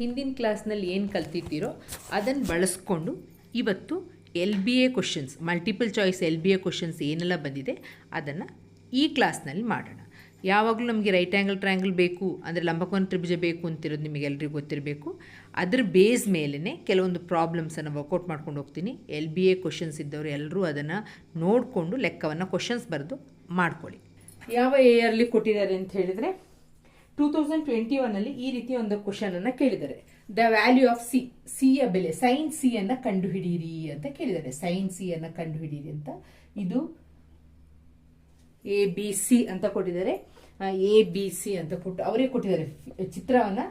ಹಿಂದಿನ ಕ್ಲಾಸ್ನಲ್ಲಿ ಏನು ಕಲ್ತಿದ್ದೀರೋ ಅದನ್ನು ಬಳಸ್ಕೊಂಡು ಇವತ್ತು L B A questions multiple choice L B A questions ಏನೆಲ್ಲ ಬಂದಿದೆ ಅದನ್ನು ಈ ಕ್ಲಾಸ್ನಲ್ಲಿ ಮಾಡೋಣ. ಯಾವಾಗಲೂ ನಮಗೆ ರೈಟ್ ಆ್ಯಂಗಲ್ ಟ್ರ್ಯಾಂಗಲ್ ಬೇಕು, ಅಂದರೆ ಲಂಬಕೋನ ತ್ರಿಭುಜ ಬೇಕು ಅಂತಿರೋದು ನಿಮಗೆಲ್ಲರಿಗೂ ಗೊತ್ತಿರಬೇಕು. ಅದ್ರ ಬೇಸ್ ಮೇಲೇ ಕೆಲವೊಂದು ಪ್ರಾಬ್ಲಮ್ಸನ್ನು ವರ್ಕೌಟ್ ಮಾಡ್ಕೊಂಡು ಹೋಗ್ತೀನಿ. ಎಲ್ ಬಿ ಎ ಕ್ವಶನ್ಸ್ ಇದ್ದವರು ಎಲ್ಲರೂ ಅದನ್ನು ನೋಡಿಕೊಂಡು ಲೆಕ್ಕವನ್ನು ಕ್ವಶನ್ಸ್ ಬರೆದು ಮಾಡ್ಕೊಳ್ಳಿ. ಯಾವ ಇಯರ್ಲಿ ಕೊಟ್ಟಿದ್ದಾರೆ ಅಂತ ಹೇಳಿದರೆ? ಟೂ ತೌಸಂಡ್ ಟ್ವೆಂಟಿ ಒನ್ನಲ್ಲಿ ಈ ರೀತಿ ಒಂದು ಕ್ವಶನ್ ಅನ್ನ ಕೇಳಿದ್ದಾರೆ. ದ ವ್ಯಾಲ್ಯೂ ಆಫ್ ಸಿ ಯ ಬೆಲೆ ಸೈನ್ ಸಿ ಅನ್ನ ಕಂಡುಹಿಡಿಯಿರಿ ಅಂತ ಕೇಳಿದ್ದಾರೆ. ಸೈನ್ ಸಿ ಅನ್ನ ಕಂಡುಹಿಡಿಯಿರಿ ಅಂತ ಇದು ಎ ಬಿ ಸಿ ಅಂತ ಕೊಟ್ಟಿದ್ದಾರೆ. ಎ ಬಿ ಸಿ ಅಂತ ಕೊಟ್ಟು, ಅವರೇ ಕೊಟ್ಟಿದ್ದಾರೆ ಚಿತ್ರವನ್ನ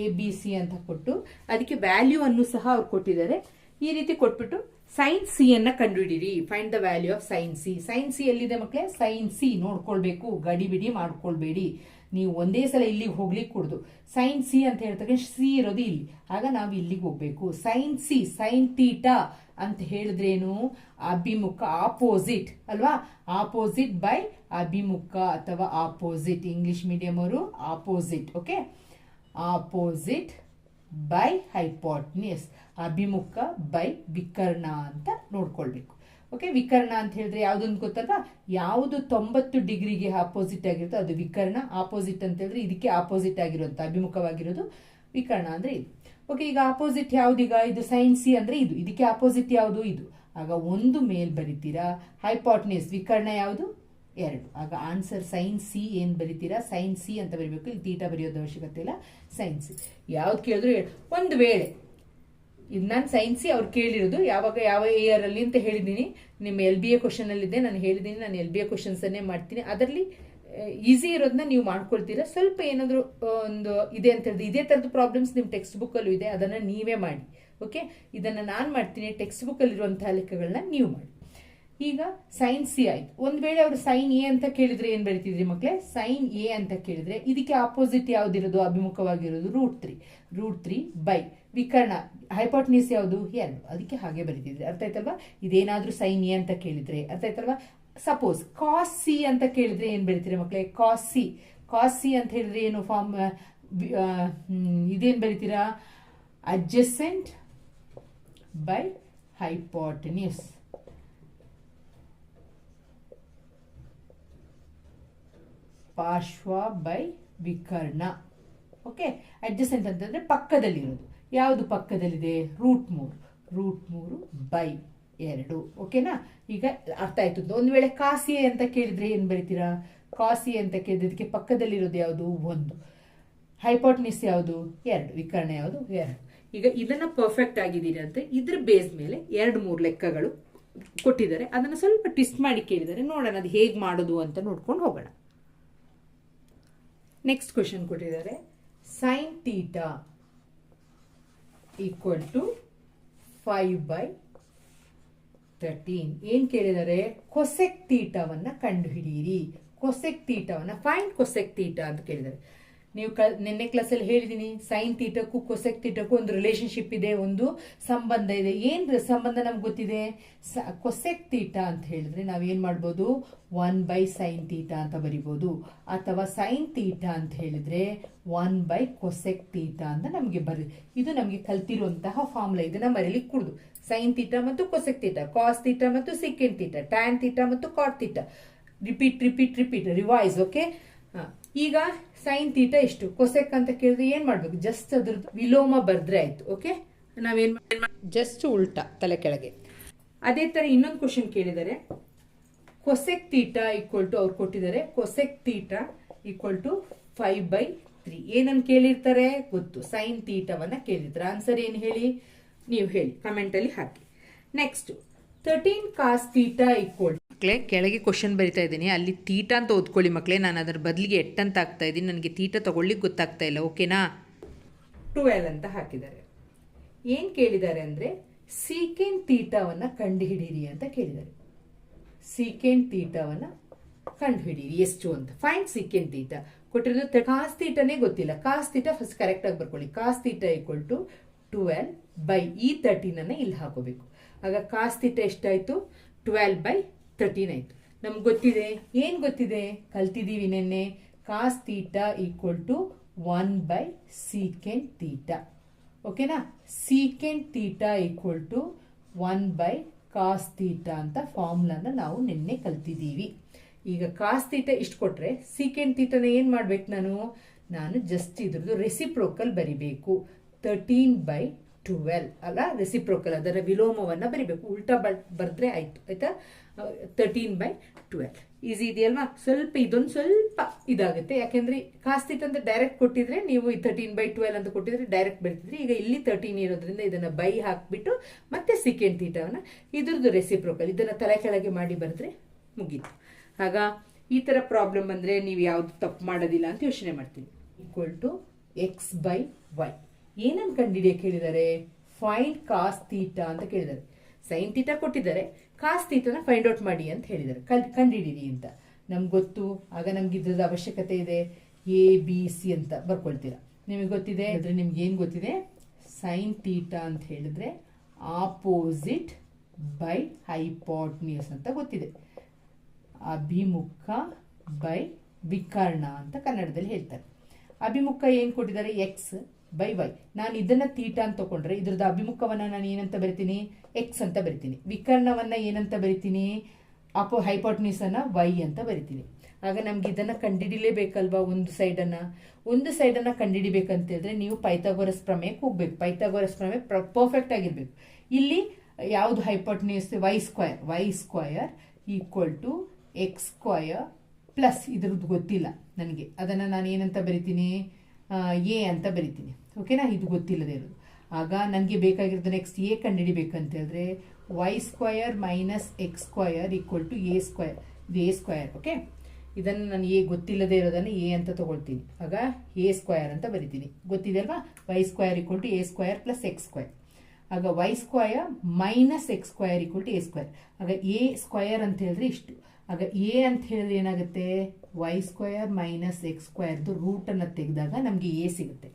ಎ ಬಿ ಸಿ ಅಂತ ಕೊಟ್ಟು. ಅದಕ್ಕೆ ವ್ಯಾಲ್ಯೂ ಅನ್ನು ಸಹ ಅವ್ರು ಕೊಟ್ಟಿದ್ದಾರೆ. ಈ ರೀತಿ ಕೊಟ್ಬಿಟ್ಟು ಸೈನ್ ಸಿ ಅನ್ನ ಕಂಡುಹಿಡಿರಿ find the value of sine C sine C ಎಲ್ಲಿದೆ ಮಕ್ಕಳೇ ಸೈನ್ ಸಿ ನೋಡ್ಕೊಳ್ಬೇಕು. ಗಡಿಬಿಡಿ ಮಾಡ್ಕೊಳ್ಬೇಡಿ. ನೀವು ಒಂದೇ ಸಲ ಇಲ್ಲಿಗೆ ಹೋಗ್ಲಿಕ್ಕೆ ಕೂಡುದು ಸೈನ್ ಸಿ ಅಂತ ಹೇಳ್ತಕ್ಕ ಸಿ ಇರೋದು ಇಲ್ಲಿ. ಆಗ ನಾವು ಇಲ್ಲಿಗೆ ಹೋಗ್ಬೇಕು. ಸೈನ್ ಸಿ ಸೈನ್ ತೀಟಾ ಅಂತ ಹೇಳಿದ್ರೇನು? ಅಭಿಮುಖ ಆಪೋಸಿಟ್ ಅಲ್ವಾ? ಆಪೋಸಿಟ್ ಬೈ ಅಭಿಮುಖ ಅಥವಾ ಆಪೋಸಿಟ್ ಇಂಗ್ಲಿಷ್ ಮೀಡಿಯಂ ಅವರು opposite okay opposite by hypotenuse ಅಭಿಮುಖ ಬೈ ವಿಕರ್ಣ ಅಂತ ನೋಡ್ಕೊಳ್ಬೇಕು. ಓಕೆ ವಿಕರ್ಣ ಅಂತ ಹೇಳಿದ್ರೆ ಯಾವುದೊಂದು ಗೊತ್ತಲ್ವಾ? ಯಾವುದು ತೊಂಬತ್ತು ಡಿಗ್ರಿಗೆ ಆಪೋಸಿಟ್ ಆಗಿರುತ್ತೋ ಅದು ವಿಕರ್ಣ ಆಪೋಸಿಟ್ ಅಂತ ಹೇಳಿದ್ರೆ ಇದಕ್ಕೆ ಆಪೋಸಿಟ್ ಆಗಿರುವಂತ, ಅಭಿಮುಖವಾಗಿರೋದು ವಿಕರ್ಣ ಅಂದ್ರೆ ಇದು. ಓಕೆ ಈಗ ಆಪೋಸಿಟ್ ಯಾವ್ದೀಗ ಇದು ಸೈನ್ ಸಿ ಅಂದ್ರೆ ಇದು. ಇದಕ್ಕೆ ಆಪೋಸಿಟ್ ಯಾವುದು? ಇದು. ಆಗ ಒಂದು ಮೇಲ್ ಬರಿತೀರಾ? ಹೈಪಾಟ್ನೇಸ್ ವಿಕರ್ಣ ಯಾವುದು? ಎರಡು. ಆಗ ಆನ್ಸರ್ ಸೈನ್ ಸಿ ಏನ್ ಬರಿತೀರಾ? ಸೈನ್ ಸಿ ಅಂತ ಬರೀಬೇಕು. ಇಲ್ಲಿ ತೀಟ ಬರೆಯೋದು ಅವಶ್ಯಕತೆ ಇಲ್ಲ. ಸೈನ್ ಸಿ ಯಾವ್ದು ಕೇಳಿದ್ರು ಒಂದು ವೇಳೆ ಇದು ನಾನು ಸೈನ್ಸಿ ಅವ್ರು ಕೇಳಿರೋದು. ಯಾವಾಗ ಯಾವ ಇಯರ್ ಅಲ್ಲಿ ಅಂತ ಹೇಳಿದ್ದೀನಿ ನಿಮ್ಮ ಎಲ್ ಬಿ ಎ ಕ್ವಶನ್ ಅಲ್ಲಿ ಇದೆ. ನಾನು ಹೇಳಿದ್ದೀನಿ ನಾನು ಎಲ್ ಬಿ ಎ ಕ್ವಶನ್ಸ್ ಅನ್ನೇ ಮಾಡ್ತೀನಿ. ಅದರಲ್ಲಿ ಈಸಿ ಇರೋದನ್ನ ನೀವು ಮಾಡ್ಕೊಳ್ತೀರಾ? ಸ್ವಲ್ಪ ಏನಾದರೂ ಒಂದು ಇದೆ ಅಂತ ಹೇಳಿದ್ರೆ ಇದೇ ಥರದ ಪ್ರಾಬ್ಲಮ್ಸ್ ನಿಮ್ಮ ಟೆಕ್ಸ್ಟ್ ಬುಕ್ಕಲ್ಲೂ ಇದೆ. ಅದನ್ನು ನೀವೇ ಮಾಡಿ. ಓಕೆ ಇದನ್ನು ನಾನು ಮಾಡ್ತೀನಿ. ಟೆಕ್ಸ್ಟ್ ಬುಕ್ಕಲ್ಲಿರುವಂತಹ ಲೆಕ್ಕಗಳನ್ನ ನೀವು ಮಾಡಿ. ಈಗ ಸೈನ್ ಸಿ ಆಯ್ತು. ಒಂದು ವೇಳೆ ಅವರು ಸೈನ್ ಎ ಅಂತ ಕೇಳಿದ್ರೆ ಏನು ಬರೀತಿದ್ರಿ ಮಕ್ಳೇ? ಸೈನ್ ಎ ಅಂತ ಕೇಳಿದ್ರೆ, ಇದಕ್ಕೆ ಆಪೋಸಿಟ್ ಯಾವ್ದಿರೋದು? ಅಭಿಮುಖವಾಗಿರೋದು root three root three by ವಿಕರ್ಣ, hypotenuse ಯಾವುದು? ಎರಡು ಅದಕ್ಕೆ ಹಾಗೆ ಬರೀತಿದ್ರೆ. ಅರ್ಥ ಆಯ್ತಲ್ವಾ? ಇದೇನಾದ್ರೂ ಸೈನ್ ಅಂತ ಕೇಳಿದ್ರೆ, ಅರ್ಥ ಆಯ್ತಲ್ವಾ? ಸಪೋಸ್ ಕಾಸ್ ಸಿ ಅಂತ ಕೇಳಿದ್ರೆ ಏನ್ ಬರೀತೀರಿ ಮಕ್ಕಳೇ ಕಾಸ್ ಸಿ ಕಾಸ್ ಸಿ ಅಂತ ಹೇಳಿದ್ರೆ ಏನು ಫಾರ್ಮ್ ಇದೇನ್ ಬರೀತೀರಾ ಅಡ್ಜಸೆಂಟ್ ಬೈ ಹೈಪೋಟ್ನೀಸ್ ಪಾರ್ಶ್ವ ಬೈ ವಿಕರ್ಣ. ಓಕೆ ಅಡ್ಜಸೆಂಟ್ ಅಂತಂದ್ರೆ ಪಕ್ಕದಲ್ಲಿರೋದು. ಯಾವುದು ಪಕ್ಕದಲ್ಲಿದೆ? ರೂಟ್ ಮೂರು. ರೂಟ್ ಮೂರು ಬೈ ಎರಡು. ಓಕೆನಾ? ಈಗ ಅರ್ಥ ಆಯ್ತು. ಒಂದು ವೇಳೆ ಕಾಸಿ ಅಂತ ಕೇಳಿದ್ರೆ ಏನು ಬರೀತೀರಾ? ಕಾಸಿ ಅಂತ ಕೇಳಿದ್ರೆ ಇದಕ್ಕೆ ಪಕ್ಕದಲ್ಲಿರೋದು ಯಾವುದು? ಒಂದು. ಹೈಪೋಟ್ನಿಸ್ ಯಾವುದು? ಎರಡು. ವಿಕರ್ಣ ಯಾವುದು? ಎರಡು. ಈಗ ಇದನ್ನ ಪರ್ಫೆಕ್ಟ್ ಆಗಿದ್ದೀರಿ ಅಂತ ಇದ್ರ ಬೇಸ್ ಮೇಲೆ ಎರಡು ಮೂರು ಲೆಕ್ಕಗಳು ಕೊಟ್ಟಿದ್ದಾರೆ. ಅದನ್ನ ಸ್ವಲ್ಪ ಟ್ವಿಸ್ಟ್ ಮಾಡಿ ಕೇಳಿದ್ದಾರೆ ನೋಡೋಣ ಅದು ಹೇಗೆ ಮಾಡೋದು ಅಂತ ನೋಡ್ಕೊಂಡು ಹೋಗೋಣ. ನೆಕ್ಸ್ಟ್ ಕ್ವೆಶನ್ ಕೊಟ್ಟಿದ್ದಾರೆ. Sine theta equal to five by thirteen ಏನ್ ಕೇಳಿದರೆ ಕೊಸೆಕ್ ತೀಟವನ್ನ ಕಂಡುಹಿಡಿಯಿರಿ. ಕೊಸೆಕ್ ತೀಟವನ್ನ ಫೈನ್ ಕೊಸೆಕ್ ತೀಟ ಅಂತ ಕೇಳಿದ್ದಾರೆ ನೀವು ಕ, ನಿನ್ನೆ ಕ್ಲಾಸಲ್ಲಿ ಹೇಳಿದ್ದೀನಿ ಸೈನ್ ತೀಟಕ್ಕೂ ಕೊಸೆಕ್ ತೀಟಕ್ಕೂ ಒಂದು ರಿಲೇಶನ್ಶಿಪ್ ಇದೆ, ಒಂದು ಸಂಬಂಧ ಇದೆ. ಏನು ಸಂಬಂಧ ನಮ್ಗೆ ಗೊತ್ತಿದೆ? ಕೊಸೆಕ್ ತೀಟ ಅಂತ ಹೇಳಿದ್ರೆ ನಾವೇನು ಮಾಡ್ಬೋದು? ಒನ್ ಬೈ ಸೈನ್ ತೀಟ ಅಂತ ಬರಿಬೋದು. ಅಥವಾ ಸೈನ್ ತೀಟ ಅಂತ ಹೇಳಿದ್ರೆ ಒನ್ ಬೈ ಕೊಸೆಕ್ ತೀಟ ಅಂತ ನಮಗೆ ಬರಿ, ಇದು ನಮಗೆ ಕಲ್ತಿರುವಂತಹ ಫಾರ್ಮುಲಾ ಇದನ್ನ ಮರೀಲಿಕ್ಕೆ ಕುಡ್ದು. ಸೈನ್ ತೀಟ ಮತ್ತು ಕೊಸೆಕ್ ತೀಟ ಕಾಸ್ ತೀಟ ಮತ್ತು ಸೆಕೆಂಡ್ ತೀಟ ಟ್ಯಾನ್ ತೀಟ ಮತ್ತು cot theta repeat repeat repeat revise okay ಈಗ ಸೈನ್ ತೀಟ ಎಷ್ಟು? ಕೊಸೆಕ್ ಅಂತ ಕೇಳಿದ್ರೆ ಏನ್ ಮಾಡ್ಬೇಕು? ಜಸ್ಟ್ ಅದ್ರದ್ದು ವಿಲೋಮ ಬರ್ದ್ರೆ ಆಯ್ತು ಓಕೆ ನಾವೇನ್ ಜಸ್ಟ್ ಉಲ್ಟಾ ತಲೆ ಕೆಳಗೆ. ಅದೇ ತರ ಇನ್ನೊಂದು ಕ್ವಶನ್ ಕೇಳಿದ್ದಾರೆ. ಕೊಸೆಕ್ ತೀಟ ಈಕ್ವಲ್ ಟು ಅವ್ರು ಕೊಟ್ಟಿದ್ದಾರೆ. Cosec theta equal to five by three ಏನನ್ ಕೇಳಿರ್ತಾರೆ? ಗೊತ್ತು. ಸೈನ್ ತೀಟವನ್ನ ಕೇಳಿರ್ತಾರೆ. ಆನ್ಸರ್ ಏನು ಹೇಳಿ? ನೀವು ಹೇಳಿ ಕಮೆಂಟ್ ಅಲ್ಲಿ ಹಾಕಿ. Next thirteen cos theta equal ಮಕ್ಕಳೇ ಕೆಳಗೆ ಕ್ವಶನ್ ಬರಿತಾ ಇದ್ದೀನಿ. ಅಲ್ಲಿ ತೀಟ ಅಂತ ಓದ್ಕೊಳ್ಳಿ ಮಕ್ಕಳೇ ನಾನು ಅದರ ಬದಲಿಗೆ ಎಟ್ಟಂತ ಆಗ್ತಾ ಇದ್ದೀನಿ. ನನಗೆ ತೀಟ ತೊಗೊಳ್ಳಿಕ್ಕೆ ಗೊತ್ತಾಗ್ತಾ ಇಲ್ಲ ಓಕೆನಾ ಟುವೆಲ್ ಅಂತ ಹಾಕಿದ್ದಾರೆ. ಏನು ಕೇಳಿದ್ದಾರೆ ಅಂದ್ರೆ ಸೀಕೆಂಡ್ ತೀಟವನ್ನ ಕಂಡುಹಿಡೀರಿ ಅಂತ ಕೇಳಿದ್ದಾರೆ. ಸೀಕೆಂಡ್ ತೀಟವನ್ನ ಕಂಡುಹಿಡೀರಿ, ಎಷ್ಟು ಅಂತ. Find second theta. ಕೊಟ್ಟಿರೋದು ಕಾಸ್ ತೀಟನೇ ಗೊತ್ತಿಲ್ಲ. ಕಾಸ್ ತೀಟ ಫಸ್ಟ್ ಕರೆಕ್ಟಾಗಿ ಬರ್ಕೊಳ್ಳಿ. Cos theta equal to twelve by ಈ ತರ್ಟೀನನ್ನು ಇಲ್ಲಿ ಹಾಕೋಬೇಕು. ಆಗ ಕಾಸ್ ತೀಟ ಎಷ್ಟಾಯಿತು? ಟ್ವೆಲ್ ಬೈ ತರ್ಟೀನ್ ನೈನ್ ನಮ್ಗೆ ಗೊತ್ತಿದೆ, ಏನು ಗೊತ್ತಿದೆ? ಕಲ್ತಿದ್ದೀವಿ ನೆನ್ನೆ. Cos theta equal to one by second theta ಓಕೆನಾ? Second theta equal to one by cos theta ಅಂತ ಫಾರ್ಮುಲಾನ ನಾವು ನಿನ್ನೆ ಕಲ್ತಿದ್ದೀವಿ ಈಗ ಕಾಸ್ ತೀಟ ಇಷ್ಟು ಕೊಟ್ಟರೆ ಸೀಕೆಂಡ್ ತೀಟನ ಏನು ಮಾಡ್ಬೇಕು ನಾನು? ನಾನು ಜಸ್ಟ್ ಇದ್ರದ್ದು ರೆಸಿಪ್ರೋಕಲ್ ಬರಿಬೇಕು. ತರ್ಟೀನ್ ಬೈ ಟುವೆಲ್ ಅಲ್ಲ ರೆಸಿಪ್ರೋಕಲ್ ಅದರ ವಿಲೋಮವನ್ನು ಬರಿಬೇಕು. ಉಲ್ಟಾ ಬರೆದ್ರೆ ಆಯ್ತು, ಆಯ್ತಾ? ತರ್ಟೀನ್ ಬೈ ಟ್ವೆಲ್ ಈಸಿ ಇದೆಯಲ್ವಾ? ಸ್ವಲ್ಪ ಇದೊಂದು ಸ್ವಲ್ಪ ಇದಾಗುತ್ತೆ. ಯಾಕೆಂದ್ರೆ ಕಾಸ್ತಿಟ್ ಅಂತ ಡೈರೆಕ್ಟ್ ಕೊಟ್ಟಿದ್ರೆ ನೀವು ಈ ತರ್ಟೀನ್ ಬೈ ಟ್ವೆಲ್ ಅಂತ ಕೊಟ್ಟಿದ್ರೆ ಡೈರೆಕ್ಟ್ ಬರ್ತಿದ್ರೆ ಈಗ ಇಲ್ಲಿ ತರ್ಟೀನ್ ಇರೋದ್ರಿಂದ ಇದನ್ನ ಬೈ ಹಾಕ್ಬಿಟ್ಟು ಮತ್ತೆ ಸೆಕೆಂಡ್ ತೀಟವನ್ನ ಇದ್ರದ್ದು ರೆಸಿಪ್ರೋಕಲ್ ಇದನ್ನ ತಲೆ ಕೆಳಗೆ ಮಾಡಿ ಬರೆದ್ರೆ ಮುಗೀತು. ಆಗ ಈ ತರ ಪ್ರಾಬ್ಲಮ್ ಬಂದ್ರೆ ನೀವು ಯಾವ್ದು ತಪ್ಪು ಮಾಡೋದಿಲ್ಲ ಅಂತ ಯೋಚನೆ ಮಾಡ್ತೀನಿ. Equal to x by y ಏನನ್ನು ಕಂಡಿಡಿಯಕ್ಕೆ ಹೇಳಿದ್ದಾರೆ ಫೈನ್ ಕಾಸ್ ತೀಟಾ ಅಂತ ಕೇಳಿದ್ದಾರೆ ಸೈನ್ ತೀಟ ಕೊಟ್ಟಿದ್ದಾರೆ. ಕಾಸ್ ತೀಟನ ಫೈಂಡ್ ಔಟ್ ಮಾಡಿ ಅಂತ ಹೇಳಿದ್ದಾರೆ. ಕಲ್ ಕಂಡಿಡಿರಿ ಅಂತ. ನಮ್ಗೆ ಗೊತ್ತು. ಆಗ ನಮ್ಗೆ ಇದ್ರದ್ದು ಅವಶ್ಯಕತೆ ಇದೆ. ಎ ಬಿ ಸಿ ಅಂತ ಬರ್ಕೊಳ್ತೀರಾ. ನಿಮಗೆ ಗೊತ್ತಿದೆ? ಅಂದರೆ ನಿಮ್ಗೆ ಏನು ಗೊತ್ತಿದೆ? ಸೈನ್ ಟೀಟಾ ಅಂತ ಹೇಳಿದ್ರೆ ಆಪೋಸಿಟ್ ಬೈ ಹೈಪಾಟ್ನಿಯಸ್ ಅಂತ ಗೊತ್ತಿದೆ. ಅಭಿಮುಖ ಬೈ ವಿಕರ್ಣ ಅಂತ ಕನ್ನಡದಲ್ಲಿ ಹೇಳ್ತಾರೆ. ಅಭಿಮುಖ ಏನು ಕೊಟ್ಟಿದ್ದಾರೆ? ಎಕ್ಸ್ ಬೈ ವೈ ನಾನು ಇದನ್ನ ತೀಟ ಅಂತ ತಗೊಂಡ್ರೆ ಇದ್ರದ್ದು ಅಭಿಮುಖವನ್ನ ನಾನು ಏನಂತ ಬರಿತೀನಿ? ಎಕ್ಸ್ ಅಂತ ಬರಿತೀನಿ. ವಿಕರ್ಣವನ್ನ ಏನಂತ ಬರಿತೀನಿ? ಅಪೋ ಹೈಪಾಟ್ನಿಸ್ ಅನ್ನ ವೈ ಅಂತ ಬರಿತೀನಿ. ಆಗ ನಮ್ಗೆ ಇದನ್ನ ಕಂಡಿಡಿಲೇಬೇಕಲ್ವಾ ಒಂದು ಸೈಡನ್ನ ಒಂದು ಸೈಡನ್ನ ಕಂಡಿಡಿಬೇಕಂತ ಹೇಳಿದ್ರೆ ನೀವು ಪೈಥಾಗೋರಸ್ ಪ್ರಮೇಯಕ್ಕೆ ಹೋಗ್ಬೇಕು. ಪೈಥಾಗೋರಸ್ ಪ್ರಮೇಯ ಪರ್ಫೆಕ್ಟ್ ಆಗಿರ್ಬೇಕು. ಇಲ್ಲಿ ಯಾವುದು hypotenuse y square y square equal to x square plus ಇದ್ರದ್ದು ಗೊತ್ತಿಲ್ಲ ನನಗೆ. ಅದನ್ನು ನಾನು ಏನಂತ ಬರಿತೀನಿ? ಎ ಅಂತ ಬರಿತೀನಿ. ಓಕೆನಾ ಇದು ಗೊತ್ತಿಲ್ಲದೆ ಇರೋದು. ಆಗ ನನಗೆ ಬೇಕಾಗಿರೋದು ನೆಕ್ಸ್ಟ್ ಎ ಕಂಡುಹಿಡಿಬೇಕಂತ ಹೇಳಿದ್ರೆ y square minus x square equal to a square ಇದು ಎ ಸ್ಕ್ವಯರ್ ಓಕೆ ಇದನ್ನು ನಾನು ಎ ಗೊತ್ತಿಲ್ಲದೆ ಇರೋದನ್ನು ಎ ಅಂತ ತೊಗೊಳ್ತೀನಿ. ಆಗ ಎ ಸ್ಕ್ವಯರ್ ಅಂತ ಬರಿತೀನಿ. ಗೊತ್ತಿದೆ ಅಲ್ವಾ? Y square equal to a square plus x square ಆಗ y square minus x square equal to a square ಆಗ ಎ ಸ್ಕ್ವಯರ್ ಅಂತ ಹೇಳಿದ್ರೆ ಇಷ್ಟು. ಆಗ ಎ ಅಂತ ಹೇಳಿದ್ರೆ ಏನಾಗುತ್ತೆ? ವೈ ಸ್ಕ್ವಯರ್ ಮೈನಸ್ ಎಕ್ಸ್ ಸ್ಕ್ವಯರ್ದು ರೂಟನ್ನು ತೆಗೆದಾಗ ನಮಗೆ ಎ ಸಿಗುತ್ತೆ.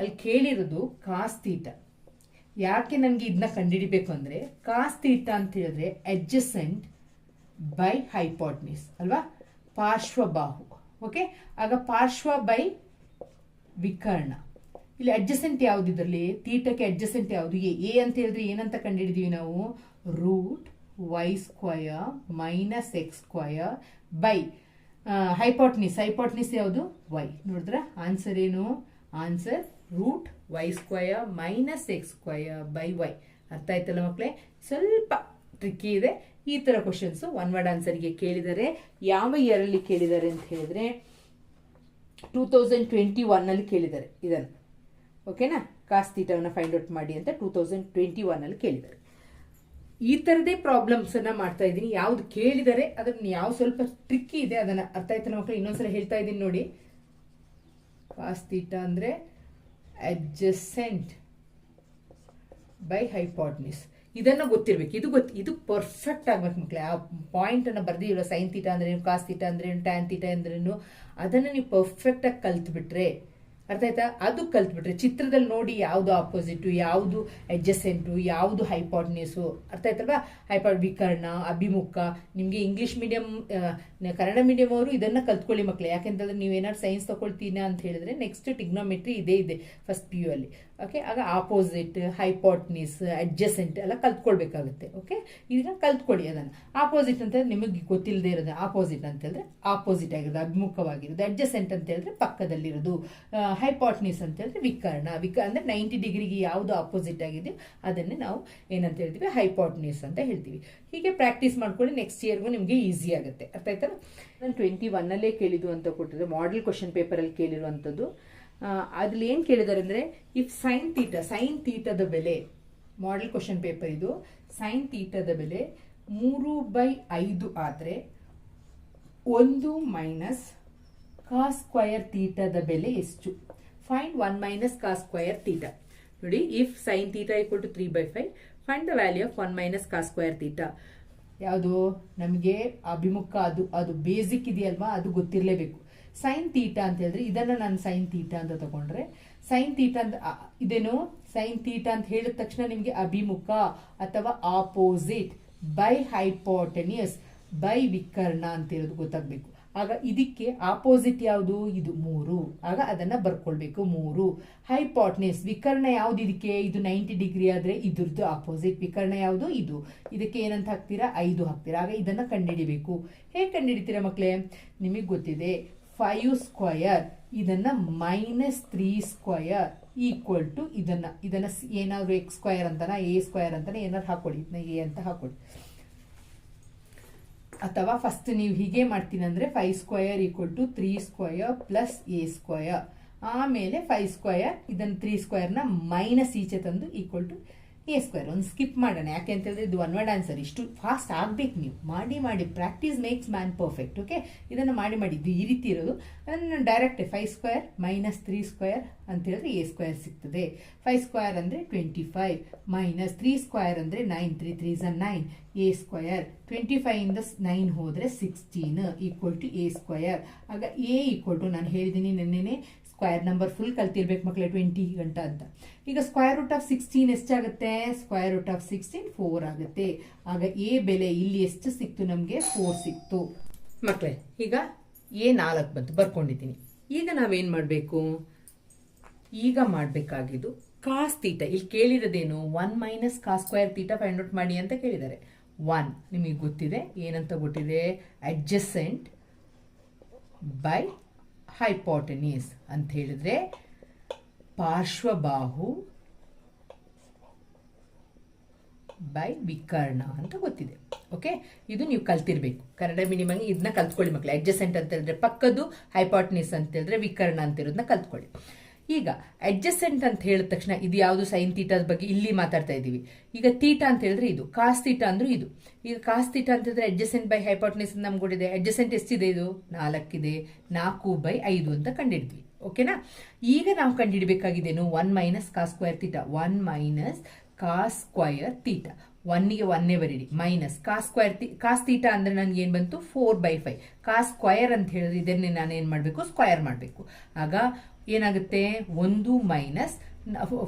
ಅಲ್ಲಿ ಕೇಳಿರೋದು ಕಾಸ್ ತೀಟ ಯಾಕೆ ನನಗೆ ಇದನ್ನ ಕಂಡುಹಿಡಿಬೇಕು ಅಂದರೆ ಕಾಸ್ ತೀಟ ಅಂತ ಹೇಳಿದ್ರೆ ಅಡ್ಜಸೆಂಟ್ ಬೈ ಹೈಪಾಟ್ನಿಸ್ ಅಲ್ವಾ? ಪಾರ್ಶ್ವಬಾಹು. ಓಕೆ ಆಗ ಪಾರ್ಶ್ವ ಬೈ ವಿಕರ್ಣ. ಇಲ್ಲಿ ಅಡ್ಜಸೆಂಟ್ ಯಾವುದು ಇದರಲ್ಲಿ? ತೀಟಕ್ಕೆ ಅಡ್ಜಸೆಂಟ್ ಯಾವುದು? ಎ ಎ ಅಂತ ಹೇಳಿದ್ರೆ ಏನಂತ ಕಂಡುಹಿಡಿದೀವಿ ನಾವು? Root y square minus x square by hypotenuse hypotenuse ಯಾವುದು? ವೈ ನೋಡಿದ್ರ? ಆನ್ಸರ್ ಏನು? Answer root y square minus x square by y ಅರ್ಥ ಆಯ್ತಲ್ಲ ಮಕ್ಕಳೇ ಸ್ವಲ್ಪ ಟ್ರಿಕ್ಕಿ ಇದೆ. ಈ ಥರ ಕ್ವಶನ್ಸು ಒನ್ ವರ್ಡ್ ಆನ್ಸರ್ಗೆ ಕೇಳಿದರೆ, ಯಾವ ಇಯರಲ್ಲಿ ಕೇಳಿದ್ದಾರೆ ಅಂತ ಹೇಳಿದ್ರೆ ಟೂ ತೌಸಂಡ್ ಟ್ವೆಂಟಿ ಒನ್ನಲ್ಲಿ ಕೇಳಿದ್ದಾರೆ ಇದನ್ನು. ಓಕೆನಾ ಕಾಸ್ ಫೈಂಡ್ ಔಟ್ ಮಾಡಿ ಅಂತ ಟೂ ತೌಸಂಡ್ ಟ್ವೆಂಟಿ ಒನ್ನಲ್ಲಿ ಕೇಳಿದ್ದಾರೆ. ಈ ಥರದೇ ಪ್ರಾಬ್ಲಮ್ಸನ್ನು ಮಾಡ್ತಾ ಇದ್ದೀನಿ. ಯಾವ್ದು ಕೇಳಿದರೆ ಅದನ್ನು ಯಾವ ಸ್ವಲ್ಪ ಟ್ರಿಕ್ಕಿ ಇದೆ ಅದನ್ನು. ಅರ್ಥ ಆಯ್ತಲ್ಲ ಮಕ್ಕಳು ಇನ್ನೊಂದ್ಸಲ ಹೇಳ್ತಾ ಇದ್ದೀನಿ ನೋಡಿ. ಕಾಸ್ ತೀಟ ಅಂದರೆ ಅಡ್ಜಸೆಂಟ್ ಬೈ ಹೈಪಾಟ್ನಿಸ್ ಇದನ್ನು ಗೊತ್ತಿರಬೇಕು. ಇದು ಗೊತ್ತು ಇದು ಪರ್ಫೆಕ್ಟ್ ಆಗ್ಬೇಕು ಮಕ್ಕಳೇ ಆ ಪಾಯಿಂಟನ್ನು ಬರೆದಿಲ್ಲ ಸೈನ್ ತೀಟ ಅಂದ್ರೇನು ಕಾಸ್ ತೀಟ ಅಂದ್ರೇನು ಟ್ಯಾನ್ ತೀಟ ಅಂದ್ರೇನು? ಅದನ್ನು ನೀವು ಪರ್ಫೆಕ್ಟಾಗಿ ಕಲ್ತ್ಬಿಟ್ರೆ ಅರ್ಥ ಆಯ್ತಾ? ಅದು ಕಲ್ತ್ಬಿಟ್ರೆ ಚಿತ್ರದಲ್ಲಿ ನೋಡಿ ಯಾವುದು ಆಪೋಸಿಟು ಯಾವುದು ಅಡ್ಜಸೆಂಟು ಯಾವುದು ಹೈಪಾಟ್ನೆಸ್ಸು ಅರ್ಥ ಆಯ್ತಲ್ವಾ? ಹೈಪಾಟ್ ವಿಕರ್ಣ ಅಭಿಮುಖ, ನಿಮಗೆ ಇಂಗ್ಲೀಷ್ ಮೀಡಿಯಂ ಕನ್ನಡ ಮೀಡಿಯಂ ಅವರು ಇದನ್ನು ಕಲ್ತ್ಕೊಳ್ಳಿ ಮಕ್ಕಳು ಯಾಕೆಂತಂದ್ರೆ ನೀವು ಏನಾದ್ರು ಸೈನ್ಸ್ ತಗೊಳ್ತೀನ ಅಂತ ಹೇಳಿದ್ರೆ ನೆಕ್ಸ್ಟ್ ಟಿಗ್ನೋಮೆಟ್ರಿ ಇದೇ ಇದೆ ಫಸ್ಟ್ ಪಿ ಯು ಅಲ್ಲಿ. ಓಕೆ ಆಗ ಆಪೋಸಿಟ್ ಹೈಪಾಟ್ನಿಸ್ ಅಡ್ಜಸೆಂಟ್ ಎಲ್ಲ ಕಲ್ತ್ಕೊಳ್ಬೇಕಾಗುತ್ತೆ. ಓಕೆ ಈಗ ಕಲ್ತ್ಕೊಳ್ಳಿ ಅದನ್ನು. ಆಪೋಸಿಟ್ ಅಂತ ನಿಮಗೆ ಗೊತ್ತಿಲ್ಲದೆ ಇರೋದು ಆಪೋಸಿಟ್ ಅಂತ ಹೇಳಿದ್ರೆ ಆಪೋಸಿಟ್ ಆಗಿರೋದು, ಅಭಿಮುಖವಾಗಿರೋದು ಅಡ್ಜಸೆಂಟ್ ಅಂತ ಹೇಳಿದ್ರೆ ಪಕ್ಕದಲ್ಲಿರೋದು. ಹೈಪಾಟ್ನಿಸ್ ಅಂತ ಹೇಳಿದ್ರೆ ವಿಕರ್ಣ, ವಿಕ, ಅಂದರೆ ನೈಂಟಿ ಡಿಗ್ರಿಗೆ ಯಾವುದು ಆಪೋಸಿಟ್ ಆಗಿದೆ ಅದನ್ನೇ ನಾವು ಏನಂತ ಹೇಳ್ತೀವಿ? ಹೈಪಾಟ್ನಿಸ್ ಅಂತ ಹೇಳ್ತೀವಿ. ಹೀಗೆ ಪ್ರಾಕ್ಟೀಸ್ ಮಾಡ್ಕೊಳ್ಳಿ ನೆಕ್ಸ್ಟ್ ಇಯರ್ಗೂ ನಿಮಗೆ ಈಸಿ ಆಗುತ್ತೆ. ಅರ್ಥ ಆಯ್ತಲ್ಲ? ನಾನು ಟ್ವೆಂಟಿ ಒನ್ನಲ್ಲೇ ಕೇಳಿದ್ದು ಅಂತ ಕೊಟ್ಟಿದ್ರೆ ಮಾಡೆಲ್ ಕ್ವಶನ್ ಪೇಪರಲ್ಲಿ ಕೇಳಿರುವಂಥದ್ದು. ಅದ್ರಲ್ಲಿ ಏನು ಕೇಳಿದ್ದಾರೆ ಅಂದರೆ ಇಫ್ ಸೈನ್ ತೀಟ ಸೈನ್ ತೀಟದ ಬೆಲೆ ಮಾಡೆಲ್ ಕ್ವಶನ್ ಪೇಪರ್ ಇದು ಸೈನ್ ತೀಟದ ಬೆಲೆ ಮೂರು ಬೈ ಐದು ಆದರೆ ಒಂದು ಮೈನಸ್ ಕಾ ಸ್ಕ್ವಯರ್ ತೀಟದ ಬೆಲೆ ಎಷ್ಟು? Find one minus cos square theta ನೋಡಿ if sine theta equal to three by five find the value of one minus cos square theta ಯಾವುದು? ನಮಗೆ ಅಭಿಮುಖ ಅದು ಅದು ಬೇಸಿಕ್ ಇದೆಯಲ್ವಾ? ಅದು ಗೊತ್ತಿರಲೇಬೇಕು. ಸೈನ್ ತೀಟ ಅಂತ ಹೇಳಿದ್ರೆ ಇದನ್ನ ನಾನು ಸೈನ್ ತೀಟ ಅಂತ ತಗೊಂಡ್ರೆ ಸೈನ್ ತೀಟ ಅಂತ ಇದೇನು? ಸೈನ್ ತೀಟ ಅಂತ ಹೇಳಿದ ತಕ್ಷಣ ನಿಮಗೆ ಅಭಿಮುಖ ಅಥವಾ ಆಪೋಸಿಟ್ ಬೈ ಹೈಪೋಟೆನಿಯಸ್ ಬೈ ವಿಕರ್ಣ ಅಂತ ಇರೋದು ಗೊತ್ತಾಗಬೇಕು. ಆಗ ಇದಕ್ಕೆ ಆಪೋಸಿಟ್ ಯಾವುದು? ಇದು ಮೂರು. ಆಗ ಅದನ್ನ ಬರ್ಕೊಳ್ಬೇಕು ಮೂರು. ಹೈಪಾಟ್ನೆಸ್ ವಿಕರ್ಣ ಯಾವುದು ಇದಕ್ಕೆ? ಇದು ನೈಂಟಿ ಡಿಗ್ರಿ ಆದ್ರೆ ಇದ್ರದ್ದು ಆಪೋಸಿಟ್ ವಿಕರ್ಣ ಯಾವುದು? ಇದು. ಇದಕ್ಕೆ ಏನಂತ ಹಾಕ್ತೀರಾ? ಐದು ಹಾಕ್ತೀರಾ. ಆಗ ಇದನ್ನ ಕಂಡುಹಿಡಿಬೇಕು. ಹೇಗೆ ಕಂಡುಹಿಡಿತೀರಾ ಮಕ್ಕಳೇ ನಿಮಗೆ ಗೊತ್ತಿದೆ. ಫೈವ್ ಸ್ಕ್ವಯರ್ ಇದನ್ನ minus three square equal to ಇದನ್ನ ಇದನ್ನ ಏನಾದ್ರು ಎಕ್ಸ್ ಸ್ಕ್ವಯರ್ ಅಂತಾನ ಎ ಸ್ಕ್ವಯರ್ ಅಂತಾನೆ, ಏನಾದ್ರು ಹಾಕೊಳ್ಳಿ, ಇದನ್ನ ಎ ಅಂತ ಹಾಕೊಳ್ಳಿ. ಅಥವಾ ಫಸ್ಟ್ ನೀವು ಹೀಗೆ ಮಾಡ್ತೀನಿ ಅಂದ್ರೆ five square equal to three square plus a square ಆಮೇಲೆ ಫೈವ್ ಸ್ಕ್ವಯರ್ ಇದನ್ನ ತ್ರೀ ಸ್ಕ್ವಯರ್ನ ಮೈನಸ್ ಈಚೆ ತಂದು ಈಕ್ವಲ್ ಟು ಎ ಸ್ಕ್ವೇರ್ ಒಂದು ಸ್ಕಿಪ್ ಮಾಡೋಣ. ಯಾಕೆ ಅಂತ ಹೇಳಿದ್ರೆ ಇದು ಒನ್ ವರ್ಡ್ ಆನ್ಸರ್ ಇಷ್ಟು ಫಾಸ್ಟ್ ಆಗಬೇಕು ನೀವು. ಮಾಡಿ ಮಾಡಿ. Practice makes man perfect okay ಇದನ್ನು ಮಾಡಿ ಮಾಡಿ. ಇದು ಈ ರೀತಿ ಇರೋದು. ಅದನ್ನು direct five square minus three square ಅಂತ ಹೇಳಿದ್ರೆ ಎ ಸ್ಕ್ವೇರ್ ಸಿಗ್ತದೆ. ಫೈವ್ ಸ್ಕ್ವೇರ್ ಅಂದರೆ twenty five minus three square ಅಂದರೆ ನೈನ್ ತ್ರೀ ತ್ರೀ ಝ ನೈನ್ ಎ ಸ್ಕ್ವಯರ್ ಟ್ವೆಂಟಿ ಫೈವಿಂದ ನೈನ್ ಹೋದರೆ sixteen equal to A square ಆಗ ಎ ಈಕ್ವಲ್ ಟು ನಾನು ಹೇಳಿದ್ದೀನಿ ನೆನ್ನೆನೆ ಸ್ಕ್ವೇರ್ ನಂಬರ್ ಫುಲ್ ಕಲ್ತಿರ್ಬೇಕು ಮಕ್ಕಳೇ ಟ್ವೆಂಟಿ ಗಂಟ ಅಂತ. ಈಗ ಸ್ಕ್ವೇರ್ ರೂಟ್ ಆಫ್ ಸಿಕ್ಸ್ಟೀನ್ ಎಷ್ಟಾಗುತ್ತೆ? Square root of sixteen four ಆಗುತ್ತೆ. ಆಗ ಎ ಬೆಲೆ ಇಲ್ಲಿ ಎಷ್ಟು ಸಿಕ್ತು ನಮಗೆ? ಫೋರ್ ಸಿಕ್ತು. ಮಕ್ಕಳೇ ಈಗ ಎ ನಾಲ್ಕು ಬಂತು. ಬರ್ಕೊಂಡಿದ್ದೀನಿ. ಈಗ ನಾವೇನು ಮಾಡಬೇಕು? ಈಗ ಮಾಡಬೇಕಾಗಿದ್ದು ಕಾಸ್ ತೀಟ ಇಲ್ಲಿ ಕೇಳಿರೋದೇನು? One minus cos square theta find out ಮಾಡಿ ಅಂತ ಕೇಳಿದ್ದಾರೆ. ಒನ್ ನಿಮಗೆ ಗೊತ್ತಿದೆ? ಏನಂತ ಗೊತ್ತಿದೆ ಅಡ್ಜಸೆಂಟ್ ಬೈ ಹೈಪಾಟನೀಸ್ ಅಂತ ಹೇಳಿದ್ರೆ ಪಾರ್ಶ್ವಬಾಹು ಬೈ ವಿಕರ್ಣ ಅಂತ ಗೊತ್ತಿದೆ. ಓಕೆ ಇದು ನೀವು ಕಲ್ತಿರ್ಬೇಕು. ಕನ್ನಡ ಮಿನಿಮಮ್ ಇದನ್ನ ಕಲ್ತ್ಕೊಳ್ಳಿ ಮಕ್ಕಳು ಅಡ್ಜಸೆಂಟ್ ಅಂತ ಹೇಳಿದ್ರೆ ಪಕ್ಕದ್ದು ಹೈಪಾಟ್ನಿಸ್ ಅಂತ ಹೇಳಿದ್ರೆ ವಿಕರ್ಣ ಅಂತ ಇರೋದನ್ನ ಕಲ್ತ್ಕೊಳ್ಳಿ. ಈಗ ಅಡ್ಜಸ್ಟೆಂಟ್ ಅಂತ ಹೇಳಿದ ತಕ್ಷಣ ಇದು ಯಾವುದು ಸೈನ್ ತೀಟಾದ ಬಗ್ಗೆ ಇಲ್ಲಿ ಮಾತಾಡ್ತಾ ಇದ್ದೀವಿ. ಈಗ ತೀಟ ಅಂತ ಹೇಳಿದ್ರೆ ಇದು ಕಾಸ್ ತೀಟ ಅಂದ್ರೆ ಇದು. ಈಗ ಕಾಸ್ ತೀಟ ಅಂತ ಹೇಳಿದ್ರೆ ಅಡ್ಜಸೆಂಟ್ ಬೈ ಹೈಪಾಟ್ನಿಸ್ ನಮ್ಗೆ ಕೊಟ್ಟಿದೆ. ಅಡ್ಜಸೆಂಟ್ ಎಷ್ಟಿದೆ ಇದು? ನಾಲ್ಕಿದೆ. ನಾಲ್ಕು ಬೈ ಐದು ಅಂತ ಕಂಡಿಡಿದ್ವಿ ಓಕೆನಾ ಈಗ ನಾವು ಕಂಡುಹಿಡಬೇಕಾಗಿದ್ದೇನು one minus cos square theta one minus cos square theta ಒನ್ನಿಗೆ ಒನ್ನೇ ಬರೀರಿ. Minus cos square cos theta ಅಂದ್ರೆ ನನಗೆ ಏನು ಬಂತು? Four by five cos square ಅಂತ ಹೇಳಿದ್ರೆ ಇದನ್ನೇ ನಾನು ಏನು ಮಾಡಬೇಕು? ಸ್ಕ್ವಯರ್ ಮಾಡಬೇಕು. ಆಗ ಏನಾಗುತ್ತೆ? ಒಂದು ಮೈನಸ್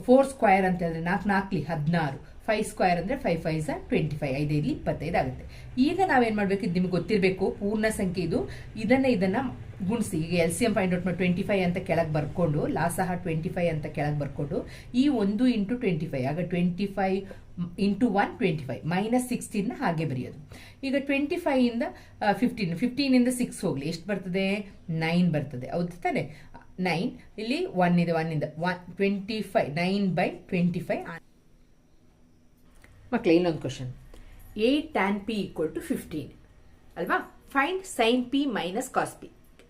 ಫೋರ್ ಸ್ಕ್ವಯರ್ ಅಂತ ಹೇಳಿದ್ರೆ ನಾಲ್ಕು, ನಾಲ್ಕಲಿ ಹದಿನಾರು. ಫೈವ್ ಸ್ಕ್ವಯರ್ ಅಂದರೆ ಫೈವ್ ಫೈವ್ ಸ ಟ್ವೆಂಟಿ ಫೈವ್ ಐದೈದು ಇಪ್ಪತ್ತೈದು ಆಗುತ್ತೆ. ಈಗ ನಾವೇನು ಮಾಡಬೇಕು? ಇದು ನಿಮ್ಗೆ ಗೊತ್ತಿರಬೇಕು. ಪೂರ್ಣ ಸಂಖ್ಯೆ ಇದು. ಇದನ್ನ, ಇದನ್ನು ಗುಣಿಸಿ. ಈಗ L C M find out ಮಾಡಿ ಟ್ವೆಂಟಿ ಫೈವ್ ಅಂತ ಕೆಳಗೆ ಬರ್ಕೊಂಡು ಲಾಸಹ ಟ್ವೆಂಟಿ ಫೈವ್ ಅಂತ ಕೆಳಗೆ ಬರ್ಕೊಂಡು, ಈ ಒಂದು ಇಂಟು ಟ್ವೆಂಟಿ ಫೈವ್ ಆಗ twenty five into one twenty five minus ಸಿಕ್ಸ್ಟೀನ್ನ ಹಾಗೆ ಬರೆಯೋದು. ಈಗ ಟ್ವೆಂಟಿ ಫೈವ್ ಇಂದ ಫಿಫ್ಟೀನ್ ಫಿಫ್ಟೀನಿಂದ ಸಿಕ್ಸ್ ಹೋಗಲಿ. ಎಷ್ಟು ಬರ್ತದೆ? ನೈನ್ ಬರ್ತದೆ. ಹೌದು ತಾನೆ? ನೈನ್ ಇಲ್ಲಿ ಒನ್ ಇದೆ ಒನ್ ಇಂದ. One twenty five nine by twenty five ಮಕ್ಕಳೇ ಇನ್ನೊಂದು question eight tan P equal to fifteen ಅಲ್ವಾ? Find sine P minus cos P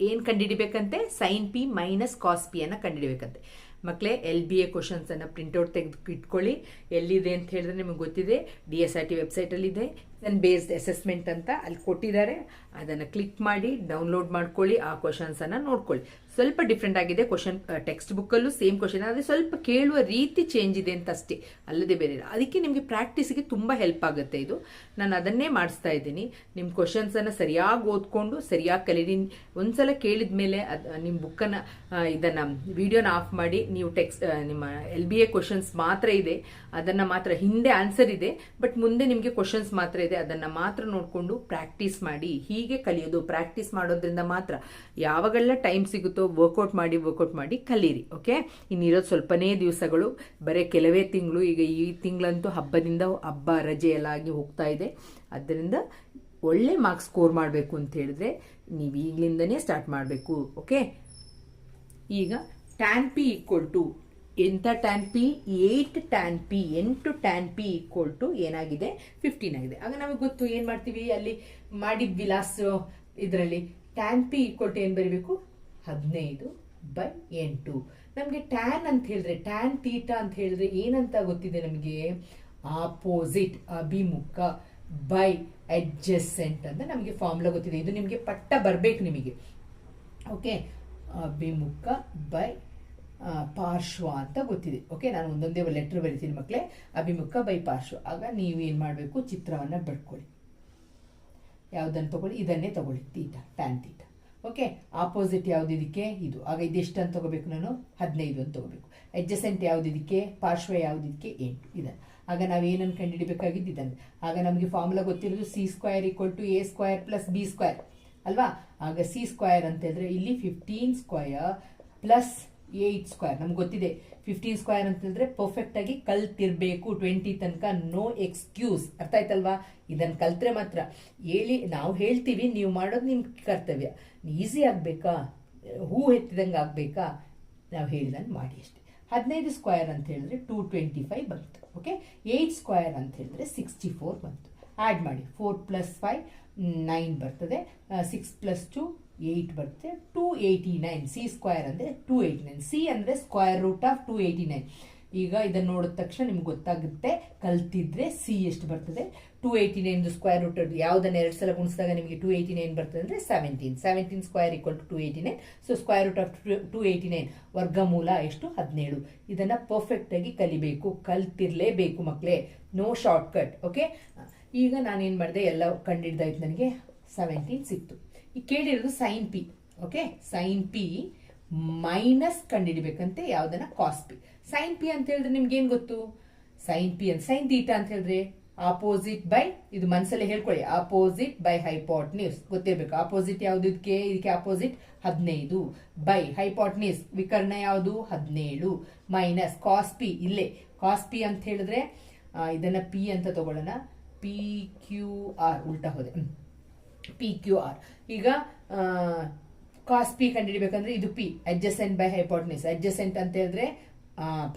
ಏನು ಕಂಡುಹಿಡಿಬೇಕಂತೆ? Sine P minus cos P ಅನ್ನು ಕಂಡುಹಿಡಿಬೇಕಂತೆ. ಮಕ್ಕಳೇ ಎಲ್ ಬಿ ಎ ಕ್ವಶನ್ಸನ್ನು ಪ್ರಿಂಟೌಟ್ ತೆಗೆದು ಇಟ್ಕೊಳ್ಳಿ. ಎಲ್ಲಿದೆ ಅಂತ ಹೇಳಿದ್ರೆ ನಿಮಗೆ ಗೊತ್ತಿದೆ. ಡಿ ಎಸ್ ಆರ್ ಟಿ ವೆಬ್ಸೈಟಲ್ಲಿದೆ ದೆನ್ ಬೇಸ್ಡ್ ಅಸೆಸ್ಮೆಂಟ್ ಅಂತ ಅಲ್ಲಿ ಕೊಟ್ಟಿದ್ದಾರೆ. ಅದನ್ನು ಕ್ಲಿಕ್ ಮಾಡಿ ಡೌನ್ಲೋಡ್ ಮಾಡ್ಕೊಳ್ಳಿ, ಆ ಕ್ವಶನ್ಸನ್ನು ನೋಡ್ಕೊಳ್ಳಿ. ಸ್ವಲ್ಪ ಡಿಫ್ರೆಂಟ್ ಆಗಿದೆ ಕ್ವಶನ್ ಟೆಕ್ಸ್ಟ್ ಬುಕ್ಕಲ್ಲೂ ಸೇಮ್ ಕ್ವಶನ್ ಆದರೆ ಸ್ವಲ್ಪ ಕೇಳುವ ರೀತಿ ಚೇಂಜ್ ಇದೆ ಅಂತ ಅಷ್ಟೇ. ಅಲ್ಲದೆ ಬೇರೆ. ಅದಕ್ಕೆ ನಿಮಗೆ ಪ್ರಾಕ್ಟೀಸಿಗೆ ತುಂಬ ಹೆಲ್ಪ್ ಆಗುತ್ತೆ ಇದು. ನಾನು ಅದನ್ನೇ ಮಾಡಿಸ್ತಾ ಇದ್ದೀನಿ. ನಿಮ್ಮ ಕ್ವಶನ್ಸನ್ನು ಸರಿಯಾಗಿ ಓದ್ಕೊಂಡು, ಸರಿಯಾಗಿ ಕಲೀರಿ ಒಂದ್ಸಲ ಕೇಳಿದ ಮೇಲೆ ಅದು ನಿಮ್ಮ ಬುಕ್ಕನ್ನು ಇದನ್ನು ವಿಡಿಯೋನ ಆಫ್ ಮಾಡಿ, ನೀವು ಟೆಕ್ಸ್ಟ್ ನಿಮ್ಮ ಎಲ್ ಬಿ ಎ ಕ್ವಶನ್ಸ್ ಮಾತ್ರ ಇದೆ. ಅದನ್ನು ಮಾತ್ರ ಹಿಂದೆ ಆನ್ಸರ್ ಇದೆ. ಬಟ್ ಮುಂದೆ ನಿಮಗೆ ಕ್ವಶನ್ಸ್ ಮಾತ್ರ ಇದೆ. ಅದನ್ನು ಮಾತ್ರ ನೋಡಿಕೊಂಡು ಪ್ರಾಕ್ಟೀಸ್ ಮಾಡಿ, ಹೀಗೆ ಕಲಿಯೋದು ಪ್ರಾಕ್ಟೀಸ್ ಮಾಡೋದ್ರಿಂದ ಮಾತ್ರ ಯಾವಾಗೆಲ್ಲ ಟೈಮ್ ಸಿಗುತ್ತೋ ವರ್ಕೌಟ್ ಮಾಡಿ ವರ್ಕೌಟ್ ಮಾಡಿ ಕಲೀರಿ ಓಕೆ ಇನ್ನಿರೋದು ಸ್ವಲ್ಪನೇ ದಿವಸಗಳು, ಬರೀ ಕೆಲವೇ ತಿಂಗಳು, ಈಗ ಈ ತಿಂಗಳಂತೂ ಹಬ್ಬದಿಂದ ಹಬ್ಬ ರಜೆ ಎಲ್ಲ ಆಗಿ ಹೋಗ್ತಾ ಇದೆ. ಅದರಿಂದ ಒಳ್ಳೆ ಮಾರ್ಕ್ಸ್ ಸ್ಕೋರ್ ಮಾಡಬೇಕು ಅಂತ ಹೇಳಿದ್ರೆ ನೀವು ಈಗಲಿಂದನೇ ಸ್ಟಾರ್ಟ್ ಮಾಡಬೇಕು ಓಕೆ ಈಗ ಟ್ಯಾನ್ ಪಿ ಈಕ್ವಲ್ ಟು ಎಂಥ tan P eight tan P ಎಂಟು ಟ್ಯಾನ್ ಪಿ ಈಕ್ವಲ್ ಟು ಏನಾಗಿದೆ? ಫಿಫ್ಟೀನ್ ಆಗಿದೆ. ಆಗ ನಮಗೆ ಗೊತ್ತು, ಏನು ಮಾಡ್ತೀವಿ? ಅಲ್ಲಿ ಮಾಡಿದ ಲಾಸ್ಟ್ ಇದರಲ್ಲಿ ಟ್ಯಾನ್ ಪಿ ಈಕ್ವಲ್ ಟು ಏನು ಬರೀಬೇಕು? ಹದಿನೈದು ಬೈ ಎಂಟು. ನಮಗೆ ಟ್ಯಾನ್ ಅಂತ ಹೇಳಿದ್ರೆ ಟ್ಯಾನ್ ತೀಟ ಅಂತ ಹೇಳಿದ್ರೆ ಏನಂತ ಗೊತ್ತಿದೆ ನಮಗೆ? ಆಪೋಸಿಟ್ ಅಭಿಮುಖ ಬೈ ಅಡ್ಜಸೆಂಟ್ ಅಂತ ನಮಗೆ ಫಾರ್ಮುಲಾ ಗೊತ್ತಿದೆ. ಇದು ನಿಮಗೆ ಪಟ್ಟ ಬರಬೇಕು ನಿಮಗೆ. ಓಕೆ ಅಭಿಮುಖ ಬೈ ಪಾರ್ಶ್ವ ಅಂತ ಗೊತ್ತಿದೆ. ಓಕೆ ನಾನು ಒಂದೊಂದೇ ಲೆಟ್ರ್ ಬರಿತೀನಿ ಮಕ್ಕಳೇ ಅಭಿಮುಖ ಬೈ ಪಾರ್ಶ್ವ. ಆಗ ನೀವು ಏನು ಮಾಡಬೇಕು? ಚಿತ್ರವನ್ನು ಬರ್ಕೊಳ್ಳಿ ಯಾವುದನ್ನು ತಗೊಳ್ಳಿ? ಇದನ್ನೇ ತಗೊಳ್ಳಿ. Theta tan theta. Okay opposite ಯಾವ್ದು ಇದಕ್ಕೆ? ಇದು. ಆಗ ಇದೆಷ್ಟು ಅಂತ ತಗೋಬೇಕು ನಾನು? ಹದಿನೈದು ಅಂತ ತಗೋಬೇಕು. ಅಡ್ಜಸೆಂಟ್ ಯಾವ್ದು ಇದಕ್ಕೆ? ಪಾರ್ಶ್ವ ಯಾವ್ದು ಇದಕ್ಕೆ? ಎಂಟು ಇದನ್ನು. ಆಗ ನಾವು ಏನನ್ನು ಕಂಡುಹಿಡಬೇಕಾಗಿದ್ದು ಇದನ್ನು. ಆಗ ನಮಗೆ ಫಾರ್ಮುಲಾ ಗೊತ್ತಿರೋದು c square equal to a square plus b square ಅಲ್ವಾ? ಆಗ ಸಿ ಸ್ಕ್ವಯರ್ ಅಂತ ಹೇಳಿದ್ರೆ ಇಲ್ಲಿ fifteen square plus eight square ನಮ್ಗೆ ಗೊತ್ತಿದೆ. ಫಿಫ್ಟೀನ್ ಸ್ಕ್ವೇರ್ ಅಂತ ಹೇಳಿದ್ರೆ ಪರ್ಫೆಕ್ಟ್ ಆಗಿ ಕಲ್ತಿರ್ಬೇಕು ಟ್ವೆಂಟಿ ತನಕ ನೋ ಎಕ್ಸ್ಕ್ಯೂಸ್ ಅರ್ಥ ಆಯ್ತಲ್ವಾ? ಇದನ್ನ ಕಲ್ತ್ರೆ ಮಾತ್ರ. ಹೇಳಿ, ನಾವು ಹೇಳ್ತೀವಿ, ನೀವು ಮಾಡೋದು ನಿಮ್ಮ ಕರ್ತವ್ಯ. ಈಸಿ ಆಗಬೇಕಾ? ಹೂ ಎತ್ತಿದಂಗೆ ಆಗಬೇಕಾ? ನಾವು ಹೇಳಿದಂಗೆ ಮಾಡಿ ಅಷ್ಟೇ. ಹದಿನೈದು ಸ್ಕ್ವೇರ್ ಅಂತ ಹೇಳಿದ್ರೆ ಟೂ ಟ್ವೆಂಟಿ ಫೈವ್ ಬಂತು ಓಕೆ ಏಯ್ಟ್ ಸ್ಕ್ವೇರ್ ಅಂತ ಹೇಳಿದ್ರೆ ಸಿಕ್ಸ್ಟಿ ಫೋರ್ ಬಂತು. ಆ್ಯಡ್ ಮಾಡಿ ಫೋರ್ ಪ್ಲಸ್ ಫೈವ್ ನೈನ್ ಬರ್ತದೆ. ಸಿಕ್ಸ್ ಪ್ಲಸ್ ಟು ಏಯ್ಟ್ ಬರುತ್ತೆ two eighty nine c square ಅಂದರೆ ಟೂ ಏಯ್ಟಿ ನೈನ್ ಸಿ ಅಂದರೆ square root of two eighty nine ಈಗ ಇದನ್ನು ನೋಡಿದ ತಕ್ಷಣ ನಿಮ್ಗೆ ಗೊತ್ತಾಗುತ್ತೆ, ಕಲ್ತಿದ್ರೆ ಸಿ ಎಷ್ಟು ಬರ್ತದೆ? Two eighty nine square root ಯಾವುದನ್ನ ಎರಡು ಸಲ ಗುಣಿಸಿದಾಗ ನಿಮಗೆ ಟು ಏಯ್ಟಿ ನೈನ್ ಬರ್ತದೆ ಅಂದರೆ seventeen seventeen square equal to two eighty nine so square root of two eighty nine ವರ್ಗಮೂಲ ಎಷ್ಟು? ಹದಿನೇಳು. ಇದನ್ನು ಪರ್ಫೆಕ್ಟಾಗಿ ಕಲಿಬೇಕು, ಕಲ್ತಿರಲೇಬೇಕು ಮಕ್ಕಳೇ ನೋ ಶಾರ್ಟ್ ಕಟ್ ಓಕೆ ಈಗ ನಾನೇನು ಮಾಡಿದೆ, ಎಲ್ಲ ಕಂಡಿಡ್ದಾಯ್ತು ನನಗೆ. ಸೆವೆಂಟೀನ್ ಸಿಕ್ತು. ಕೇಳಿರೋದು sine P okay sine P minus ಕಂಡುಹಿಡಿಬೇಕಂತೆ ಯಾವ್ದನ್ನ ಕಾಸ್ ಪಿ ಸೈನ್ ಪಿ ಅಂತ ಹೇಳಿದ್ರೆ ನಿಮ್ಗೆ ಏನ್ ಗೊತ್ತು? ಸೈನ್ ಪಿ ಅಂತ ಸೈನ್ ತೀಟಾ ಅಂತ ಹೇಳಿದ್ರೆ ಆಪೋಸಿಟ್ ಬೈ ಇದು ಮನಸ್ಸಲ್ಲಿ ಹೇಳ್ಕೊಳ್ಳಿ ಆಪೋಸಿಟ್ ಬೈ ಹೈಪಾಟ್ನ್ಯೂಸ್ ಗೊತ್ತಿರ್ಬೇಕು ಆಪೋಸಿಟ್ ಯಾವ್ದು ಇದಕ್ಕೆ ಇದಕ್ಕೆ ಆಪೋಸಿಟ್ ಹದಿನೈದು ಬೈ ಹೈಪಾಟ್ನ್ಯೂಸ್ ವಿಕರ್ಣ ಯಾವುದು? ಹದಿನೇಳು ಮೈನಸ್ ಕಾಸ್ ಪಿ ಇಲ್ಲೇ ಕಾಸ್ ಪಿ ಅಂತ ಹೇಳಿದ್ರೆ ಇದನ್ನ ಪಿ ಅಂತ ತಗೊಳ್ಳೋಣ. ಪಿ ಕ್ಯೂ ಆರ್ ಉಲ್ಟಾ ಹೋದೆ. ಪಿ ಕ್ಯೂ ಆರ್ ಈಗ ಕಾಸ್ ಪಿ ಕಂಡುಹಿಡಿಬೇಕಂದ್ರೆ ಇದು P adjacent by hypotenuse adjacent ಅಂತ ಹೇಳಿದ್ರೆ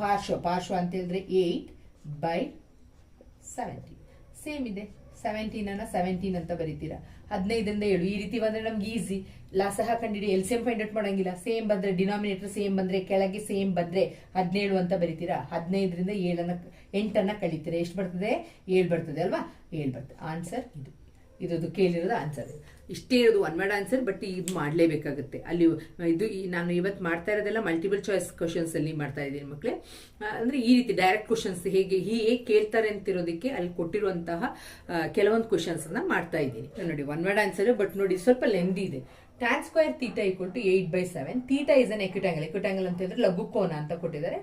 ಪಾರ್ಶ್ವ ಪಾರ್ಶ್ವ ಅಂತ ಹೇಳಿದ್ರೆ ಏಯ್ಟ್ ಬೈ ಸೆವೆಂಟೀನ್ ಸೇಮ್ ಇದೆ. ಸೆವೆಂಟೀನ್ ಅನ್ನ ಸೆವೆಂಟೀನ್ ಅಂತ ಬರೀತೀರಾ? ಹದಿನೈದರಿಂದ ಏಳು. ಈ ರೀತಿ ಬಂದ್ರೆ ನಮ್ಗೆ ಈಸಿ ಲಾಸಹ ಕಂಡಿಡಿ ಎಲ್ ಸೇಮ್ ಫೈಂಡ್ ಔಟ್ ಮಾಡಂಗಿಲ್ಲ. ಸೇಮ್ ಬಂದ್ರೆ ಡಿನಾಮಿನೇಟರ್ ಸೇಮ್ ಬಂದ್ರೆ ಕೆಳಗೆ ಸೇಮ್ ಬಂದ್ರೆ ಹದಿನೇಳು ಅಂತ ಬರೀತೀರಾ? ಹದಿನೈದರಿಂದ ಏಳನ್ನ, ಎಂಟನ್ನ ಕಳಿತೀರಾ? ಎಷ್ಟು ಬರ್ತದೆ? ಏಳು ಬರ್ತದೆ ಅಲ್ವಾ? ಏಳು ಬರ್ತದೆ. ಆನ್ಸರ್ ಇದು. ಇದ್ದು ಕೇಳಿರೋದು ಆನ್ಸರ್ ಇಷ್ಟೇ ಇರೋದು ಒನ್ ವರ್ಡ್ ಆನ್ಸರ್ ಬಟ್ ಇದು ಮಾಡಲೇಬೇಕಾಗುತ್ತೆ. ಅಲ್ಲಿ ಇದು ನಾನು ಇವತ್ತು ಮಾಡ್ತಾ ಇರೋದೆಲ್ಲ ಮಲ್ಟಿಪಲ್ ಚಾಯ್ಸ್ ಕ್ವಶನ್ಸ್ ಅಲ್ಲಿ ಮಾಡ್ತಾ ಇದ್ದೀನಿ ಮಕ್ಕಳೇ ಅಂದರೆ ಈ ರೀತಿ ಡೈರೆಕ್ಟ್ ಕ್ವಶನ್ಸ್ ಹೇಗೆ ಹೇಗೆ ಕೇಳ್ತಾರೆ ಅಂತಿರೋದಕ್ಕೆ ಅಲ್ಲಿ ಕೊಟ್ಟಿರುವಂತಹ ಕೆಲವೊಂದು ಕ್ವಶನ್ಸ್ ಅನ್ನ ಮಾಡ್ತಾ ಇದ್ದೀನಿ. ನೋಡಿ ಒನ್ ವರ್ಡ್ ಆನ್ಸರ್ ಬಟ್ ನೋಡಿ ಸ್ವಲ್ಪ ಲೆಂದಿ ಇದೆ. Tan square theta equal to eight by seven theta is an ಎಕ್ವಿಟ್ಯಾಂಗಲ್ ಎಕ್ವಿಟ್ಯಾಂಗಲ್ ಅಂತ ಹೇಳಿದ್ರೆ ಲಘು ಕೋನ ಅಂತ ಕೊಟ್ಟಿದ್ದಾರೆ.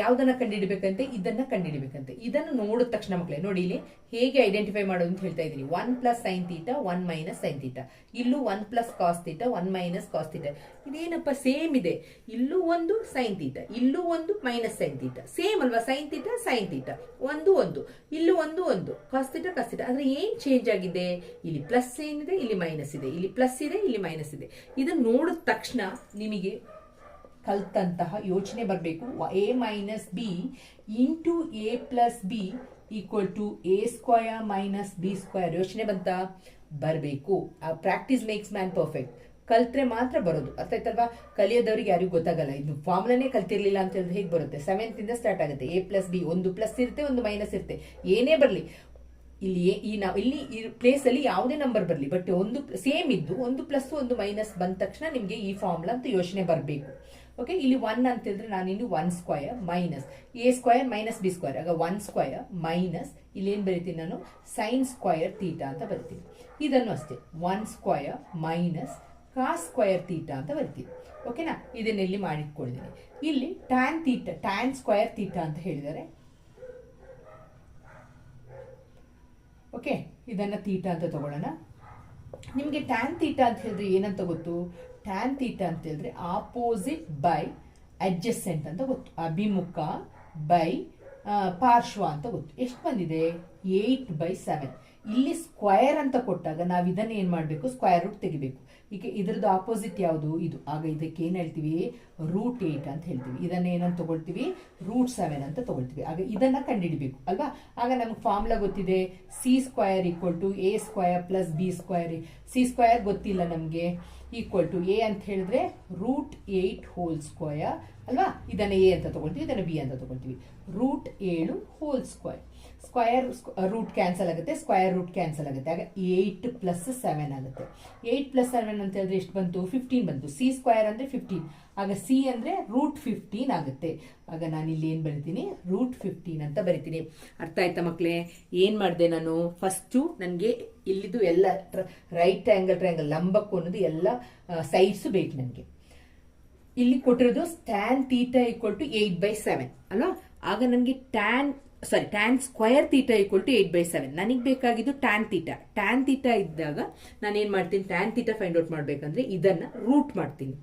ಯಾವ್ದನ್ನ ಕಂಡುಹಿಡಿಬೇಕಂತೆ ಇದನ್ನ ಕಂಡುಹಿಡಿಬೇಕಂತೆ ಇದನ್ನು ನೋಡಿದ ತಕ್ಷಣ ಮಕ್ಕಳೇ ನೋಡಿ ಇಲ್ಲಿ ಹೇಗೆ ಐಡೆಂಟಿಫೈ ಮಾಡೋದು ಅಂತ ಹೇಳ್ತಾ ಇದೀನಿ one plus sine theta one minus sine theta ಇಲ್ಲೂ one plus cos theta one minus cos theta ಇದೇನಪ್ಪ ಸೇಮ್ ಇದೆ. ಇಲ್ಲೂ ಒಂದು ಸೈನ್ ತೀಟಾ ಇಲ್ಲೂ ಒಂದು ಮೈನಸ್ ಸೈನ್ ತೀಟಾ ಸೇಮ್ ಅಲ್ವಾ? ಸೈನ್ ತೀಟಾ ಸೈನ್ ತೀಟಾ ಒಂದು ಒಂದು. ಇಲ್ಲೂ ಒಂದು ಒಂದು. ಕಾಸ್ ತೀಟಾ ಕಾಸ್ ತೀಟಾ ಅಂದ್ರೆ ಏನ್ ಚೇಂಜ್ ಆಗಿದೆ? ಇಲ್ಲಿ ಪ್ಲಸ್ ಏನಿದೆ, ಇಲ್ಲಿ ಮೈನಸ್ ಇದೆ. ಇಲ್ಲಿ ಪ್ಲಸ್ ಇದೆ, ಇಲ್ಲಿ ಮೈನಸ್ ಇದೆ. ಇದನ್ನ ನೋಡಿದ ತಕ್ಷಣ ನಿಮಗೆ ಕಲ್ತಂತಹ ಯೋಚನೆ ಬರಬೇಕು. A minus b into a plus b equal to a square minus b square ಯೋಚನೆ ಬಂತ ಬರಬೇಕು. ಆ ಪ್ರಾಕ್ಟೀಸ್ ಮೇಕ್ಸ್ ಮ್ಯಾನ್ ಪರ್ಫೆಕ್ಟ್ ಕಲ್ತ್ರೆ ಮಾತ್ರ ಬರೋದು. ಅರ್ಥ ಆಯ್ತಲ್ವಾ? ಕಲಿಯೋದವ್ರಿಗೆ ಯಾರಿಗೂ ಗೊತ್ತಾಗಲ್ಲ. ಇದು ಫಾರ್ಮುಲಾನೇ ಕಲ್ತಿರ್ಲಿಲ್ಲ ಅಂತ ಹೇಳಿದ್ರೆ ಹೇಗೆ ಬರುತ್ತೆ? ಸೆವೆಂತ್ ಇಂದ ಸ್ಟಾರ್ಟ್ ಆಗುತ್ತೆ. ಎ ಪ್ಲಸ್ ಬಿ ಒಂದು ಪ್ಲಸ್ ಇರುತ್ತೆ, ಒಂದು ಮೈನಸ್ ಇರುತ್ತೆ. ಏನೇ ಬರಲಿ. ಇಲ್ಲಿ ಈ ನಾವು, ಇಲ್ಲಿ ಈ ಪ್ಲೇಸಲ್ಲಿ ಯಾವುದೇ ನಂಬರ್ ಬರಲಿ. ಬಟ್ ಒಂದು ಸೇಮ್ ಇದ್ದು ಒಂದು ಪ್ಲಸ್ ಒಂದು ಮೈನಸ್ ಬಂದ ತಕ್ಷಣ ನಿಮಗೆ ಈ ಫಾರ್ಮುಲಾ ಅಂತ ಯೋಚನೆ ಬರಬೇಕು. ಓಕೆ ಇಲ್ಲಿ ಒನ್ ನಾನು ಇನ್ನು one square minus a square minus b square ಆಗ ಒನ್ ಸ್ಕ್ವಯರ್ ಮೈನಸ್ ಇಲ್ಲಿ ಏನು ಬರಿತೀನಿ ನಾನು? ಸೈನ್ ಸ್ಕ್ವಯರ್ ತೀಟಾ ಅಂತ ಬರ್ತೀನಿ. ಇದನ್ನು ಅಷ್ಟೇ one square minus cos square theta ಅಂತ ಬರ್ತೀವಿ ಓಕೆನಾ ಇದನ್ನ ಇಲ್ಲಿ ಮಾಡಿಟ್ಕೊಂಡಿದ್ದೀನಿ ಇಲ್ಲಿ tan theta tan square theta ಅಂತ ಹೇಳಿದರೆ. ಓಕೆ ಇದನ್ನು ತೀಟ ಅಂತ ತಗೊಳ್ಳೋಣ. ನಿಮಗೆ ಟ್ಯಾನ್ ತೀಟ ಅಂತ ಹೇಳಿದ್ರೆ ಏನಂತ ಗೊತ್ತು? ಟ್ಯಾನ್ ತೀಟ ಅಂತ ಹೇಳಿದ್ರೆ ಆಪೋಸಿಟ್ ಬೈ ಅಡ್ಜಸೆಂಟ್ ಅಂತ ಗೊತ್ತು. ಅಭಿಮುಖ ಬೈ ಪಾರ್ಶ್ವ ಅಂತ ಗೊತ್ತು. ಎಷ್ಟು ಬಂದಿದೆ? ಏಯ್ಟ್ ಬೈ ಸೆವೆನ್ ಇಲ್ಲಿ ಸ್ಕ್ವಯರ್ ಅಂತ ಕೊಟ್ಟಾಗ ನಾವು ಇದನ್ನ ಏನು ಮಾಡಬೇಕು? ಸ್ಕ್ವಯರ್ ರೂಟ್ ತೆಗಿಬೇಕು. ಈಗ ಇದ್ರದ್ದು ಆಪೋಸಿಟ್ ಯಾವುದು? ಇದು. ಆಗ ಇದಕ್ಕೆ ಏನು ಹೇಳ್ತೀವಿ? ರೂಟ್ ಏಯ್ಟ್ ಅಂತ ಹೇಳ್ತೀವಿ. ಇದನ್ನ ಏನಂತ ತಗೊಳ್ತೀವಿ? ರೂಟ್ ಸೆವೆನ್ ಅಂತ ತಗೊಳ್ತೀವಿ. ಆಗ ಇದನ್ನ ಕಂಡುಹಿಡಿಬೇಕು ಅಲ್ವಾ? ಆಗ ನಮ್ಗೆ ಫಾರ್ಮುಲಾ ಗೊತ್ತಿದೆ. C square equal to a square plus b square c square ಗೊತ್ತಿಲ್ಲ ನಮಗೆ. ಈಕ್ವಲ್ ಟು ಎ ಅಂತ ಹೇಳಿದ್ರೆ ರೂಟ್ ಏಟ್ ಹೋಲ್ ಸ್ಕ್ವಯರ್ ಅಲ್ವಾ? ಇದನ್ನ ಎ ಅಂತ ತಗೊಳ್ತೀವಿ, ಇದನ್ನ ಬಿ ಅಂತ ತಗೊಳ್ತೀವಿ. ರೂಟ್ ಏಳು whole square square root cancel ಆಗುತ್ತೆ ಸ್ಕ್ವಯರ್ ರೂಟ್ ಕ್ಯಾನ್ಸಲ್ ಆಗುತ್ತೆ. ಆಗ ಏಯ್ಟ್ ಪ್ಲಸ್ ಸೆವೆನ್ ಆಗುತ್ತೆ. ಏಯ್ಟ್ ಪ್ಲಸ್ ಸೆವೆನ್ ಅಂತ ಹೇಳಿದ್ರೆ ಎಷ್ಟು ಬಂತು? ಫಿಫ್ಟೀನ್ ಬಂತು. ಸಿ ಸ್ಕ್ವಯರ್ ಅಂದರೆ ಫಿಫ್ಟೀನ್ ಆಗ ಸಿ ಅಂದರೆ ರೂಟ್ ಫಿಫ್ಟೀನ್ ಆಗುತ್ತೆ. ಆಗ ನಾನು ಇಲ್ಲಿ ಏನು ಬರಿತೀನಿ? ರೂಟ್ ಫಿಫ್ಟೀನ್ ಅಂತ ಬರಿತೀನಿ. ಅರ್ಥ ಆಯ್ತಾ ಮಕ್ಕಳೇ ಏನು ಮಾಡಿದೆ ನಾನು? ಫಸ್ಟು ನನಗೆ ಇಲ್ಲಿದು ಎಲ್ಲ ರೈಟ್ ಆಂಗಲ್ ಟ್ರಯಾಂಗಲ್ ಅನ್ನೋದು ಎಲ್ಲ ಸೈಡ್ಸು ಬೇಕು ನನಗೆ. ಇಲ್ಲಿ ಕೊಟ್ಟಿರೋದು tan theta equal to eight by seven ಅಲ್ವಾ? ಆಗ ನನಗೆ tan sorry tan square theta equal to eight by seven ನನಗೆ ಬೇಕಾಗಿದ್ದು ಟ್ಯಾನ್ ತೀಟ ಟ್ಯಾನ್ ತೀಟ ಇದ್ದಾಗ ನಾನು ಏನು ಮಾಡ್ತೀನಿ? ಟ್ಯಾನ್ ತೀಟ ಫೈಂಡ್ ಔಟ್ ಮಾಡಬೇಕಂದ್ರೆ ಇದನ್ನು ರೂಟ್ ಮಾಡ್ತೀನಿ.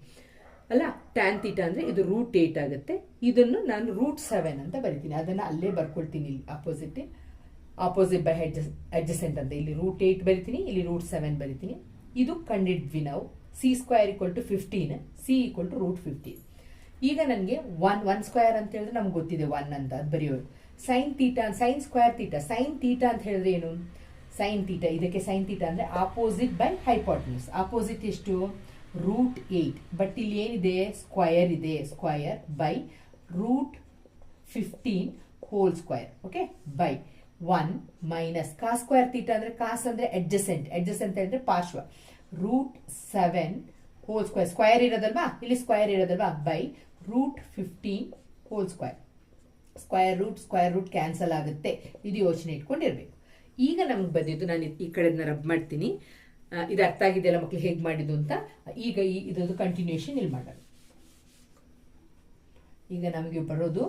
ಅಲ್ಲ? ಟ್ಯಾನ್ ತೀಟ ಅಂದರೆ ಇದು ರೂಟ್ ಏಟ್ ಆಗುತ್ತೆ. ಇದನ್ನು ನಾನು ರೂಟ್ ಸೆವೆನ್ ಅಂತ ಬರಿತೀನಿ. ಅದನ್ನು ಅಲ್ಲೇ ಬರ್ಕೊಳ್ತೀನಿ ಇಲ್ಲಿ ಅಪೋಸಿಟ್ ಆಪೋಸಿಟ್ ಬೈ ಹೆಡ್ಜಸ್ ಅಡ್ಜಸೆಂಟ್ ಅಂತ. ಇಲ್ಲಿ ರೂಟ್ ಏಟ್ ಬರಿತೀನಿ, ಇಲ್ಲಿ ರೂಟ್ ಸೆವೆನ್ ಬರಿತೀನಿ. ಇದು ಕಂಡಿದ್ವಿ ನಾವು. C square equal to fifteen c equal to root fifteen ಈಗ ನನಗೆ ಒನ್ ಒನ್ ಸ್ಕ್ವಯರ್ ಅಂತ ಹೇಳಿದ್ರೆ ನಮ್ಗೆ ಗೊತ್ತಿದೆ ಒನ್ ಅಂತ. ಅದು ಬರೆಯೋದು sine theta sine square theta sine theta ಅಂತ ಹೇಳಿದ್ರೆ ಏನು? ಸೈನ್ ತೀಟಾ ಇದಕ್ಕೆ ಸೈನ್ ತೀಟಾ ಅಂದರೆ ಆಪೋಸಿಟ್ ಬೈ ಹೈಪಾಟ್ನ್ಯೂಸ್ ಆಪೋಸಿಟ್ ಎಷ್ಟು? ರೂಟ್ ಏಯ್ಟ್ ಬಟ್ ಇಲ್ಲಿ ಏನಿದೆ? ಸ್ಕ್ವಯರ್ ಇದೆ. Square by root fifteen whole square okay by one minus cos square theta ಅಂದ್ರೆ ಕಾಸ್ ಅಂದ್ರೆ ಅಡ್ಜಸೆಂಟ್ ಅಡ್ಜಸೆಂಟ್ ಅಂದರೆ ಪಾರ್ಶ್ವ root seven whole square square ಇರೋದಲ್ವಾ? ಇಲ್ಲಿ square ಇರೋದಲ್ವಾ? By root fifteen whole square square root square root cancel ಆಗುತ್ತೆ. ಇದು ಯೋಚನೆ ಇಟ್ಕೊಂಡಿರ್ಬೇಕು. ಈಗ ನಮ್ಗೆ ಬಂದಿದ್ದು ನಾನು ಈ ಕಡೆದನ್ನ ರಬ್ ಮಾಡ್ತೀನಿ. ಇದು ಅರ್ಥ ಆಗಿದೆಯಲ್ಲ ಮಕ್ಳು ಹೇಗೆ ಮಾಡಿದ್ದು ಅಂತ? ಈಗ ಈ ಇದೊಂದು ಕಂಟಿನ್ಯೂಷನ್ ಇಲ್ಲಿ ಮಾಡೋಣ. ಈಗ ನಮಗೆ ಬರೋದು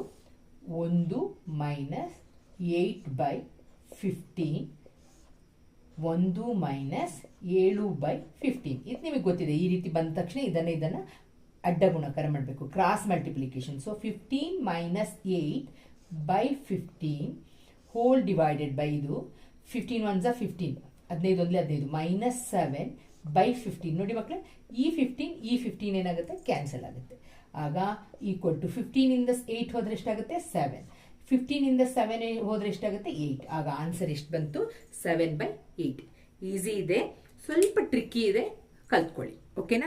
ಒಂದು ಮೈನಸ್ ಏಯ್ಟ್ ಬೈ ಫಿಫ್ಟೀನ್ ಒಂದು ಮೈನಸ್ ಏಳು ಬೈ ಫಿಫ್ಟೀನ್ ಇದು ನಿಮಗೆ ಗೊತ್ತಿದೆ. ಈ ರೀತಿ ಬಂದ ತಕ್ಷಣ ಇದನ್ನು ಇದನ್ನು ಅಡ್ಡ ಗುಣಕಾರ ಮಾಡಬೇಕು. Cross multiplication so fifteen minus eight by fifteen whole divided by ಇದು ಫಿಫ್ಟೀನ್ ಒನ್ಸ ಫಿಫ್ಟೀನ್ ಹದಿನೈದು ಒಂದಲೇ ಹದಿನೈದು. ಮೈನಸ್ ಸೆವೆನ್ ಬೈ ಫಿಫ್ಟೀನ್ ನೋಡಿ ಮಕ್ಕಳೇ ಈ ಫಿಫ್ಟೀನ್ ಈ ಫಿಫ್ಟೀನ್ ಏನಾಗುತ್ತೆ? ಕ್ಯಾನ್ಸಲ್ ಆಗುತ್ತೆ. ಆಗ ಈಕ್ವಲ್ ಟು ಫಿಫ್ಟೀನಿಂದ ಏಯ್ಟ್ ಹೋದ್ರೆ ಎಷ್ಟಾಗುತ್ತೆ? ಸೆವೆನ್ ಫಿಫ್ಟೀನಿಂದ ಸೆವೆನ್ ಹೋದ್ರೆ ಎಷ್ಟಾಗುತ್ತೆ? ಏಯ್ಟ್ ಆಗ ಆನ್ಸರ್ ಎಷ್ಟು ಬಂತು? ಸೆವೆನ್ ಬೈ ಏಯ್ಟ್ ಈಸಿ ಇದೆ. ಸ್ವಲ್ಪ ಟ್ರಿಕ್ಕಿ ಇದೆ. ಕಲ್ತ್ಕೊಳ್ಳಿ. ಓಕೆನಾ